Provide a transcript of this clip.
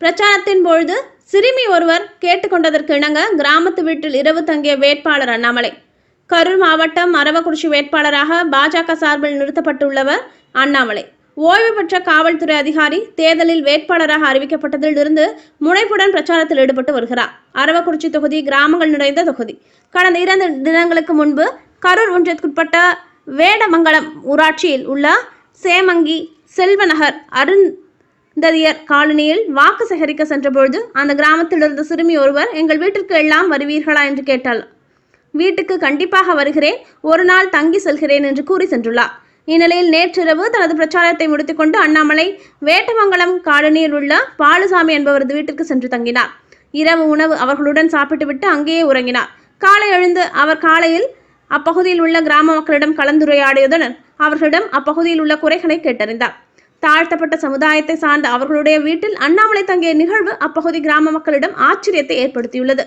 பிரச்சாரத்தின் பொழுது சிறுமி ஒருவர் கேட்டுக்கொண்டதற்கு இணங்க கிராமத்து வீட்டில் இரவு தங்கிய வேட்பாளர் அண்ணாமலை. கரூர் மாவட்டம் அரவக்குறிச்சி வேட்பாளராக பாஜக சார்பில் நிறுத்தப்பட்டுள்ளவர் அண்ணாமலை. ஓய்வு பெற்ற காவல்துறை அதிகாரி தேர்தலில் வேட்பாளராக அறிவிக்கப்பட்டதில் இருந்து முனைப்புடன் பிரச்சாரத்தில் ஈடுபட்டு வருகிறார். அரவக்குறிச்சி தொகுதி கிராமங்கள் நிறைந்த தொகுதி. கடந்த இரண்டு தினங்களுக்கு முன்பு கரூர் ஒன்றியத்துக்குட்பட்ட வேடமங்கலம் ஊராட்சியில் உள்ள சேமங்கி செல்வநகர் அருண் அருந்ததியர் காலனியில் வாக்கு சேகரிக்க சென்றபொழுது அந்த கிராமத்தில் இருந்த சிறுமி ஒருவர் எங்கள் வீட்டிற்கு எல்லாம் வருவீர்களா? என்று கேட்டாள். வீட்டுக்கு கண்டிப்பாக வருகிறேன். ஒரு நாள் தங்கி செல்கிறேன் என்று கூறி சென்றுள்ளார். இந்நிலையில் நேற்றிரவு தனது பிரச்சாரத்தை முடித்துக்கொண்டு அண்ணாமலை வேட்டமங்கலம் காலனியில் உள்ள பாலுசாமி என்பவரது வீட்டிற்கு சென்று தங்கினார். இரவு உணவு அவர்களுடன் சாப்பிட்டுவிட்டு அங்கேயே உறங்கினார். காலை எழுந்து அவர் காலையில் அப்பகுதியில் உள்ள கிராம மக்களிடம் கலந்துரையாடியதுடன் அவர்களிடம் அப்பகுதியில் உள்ள குறைகளை கேட்டறிந்தார். தாழ்த்தப்பட்ட சமுதாயத்தை சார்ந்த அவர்களுடைய வீட்டில் அண்ணாமலை தங்கிய நிகழ்வு அப்பகுதி கிராம மக்களிடம் ஆச்சரியத்தை ஏற்படுத்தியுள்ளது.